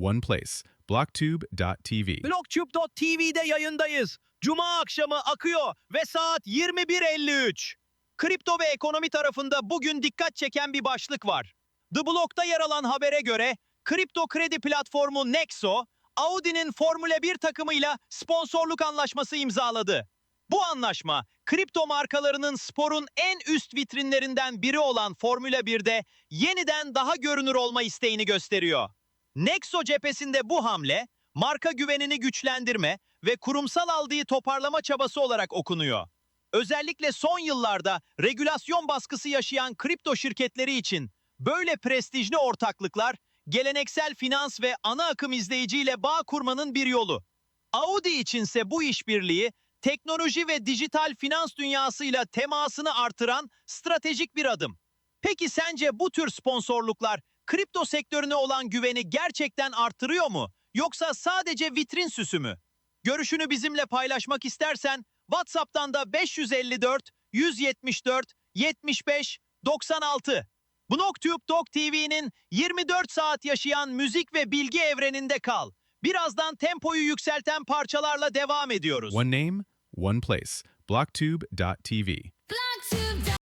one place. Blocktube.tv. Blocktube.tv'de yayındayız. Cuma akşamı akıyor ve saat 21.53. Kripto ve ekonomi tarafında bugün dikkat çeken bir başlık var. The Block'ta yer alan habere göre kripto kredi platformu Nexo, Audi'nin Formula 1 takımıyla sponsorluk anlaşması imzaladı. Bu anlaşma, kripto markalarının sporun en üst vitrinlerinden biri olan Formula 1'de yeniden daha görünür olma isteğini gösteriyor. Nexo cephesinde bu hamle, marka güvenini güçlendirme ve kurumsal aldığı toparlama çabası olarak okunuyor. Özellikle son yıllarda regülasyon baskısı yaşayan kripto şirketleri için böyle prestijli ortaklıklar, geleneksel finans ve ana akım izleyiciyle bağ kurmanın bir yolu. Audi içinse bu işbirliği, teknoloji ve dijital finans dünyasıyla temasını artıran stratejik bir adım. Peki sence bu tür sponsorluklar kripto sektörüne olan güveni gerçekten artırıyor mu? Yoksa sadece vitrin süsü mü? Görüşünü bizimle paylaşmak istersen WhatsApp'tan da 554 174 75 96 BlogTube.tv'nin 24 saat yaşayan müzik ve bilgi evreninde kal. Birazdan tempoyu yükselten parçalarla devam ediyoruz. One name, one place. Blocktube.tv. Fly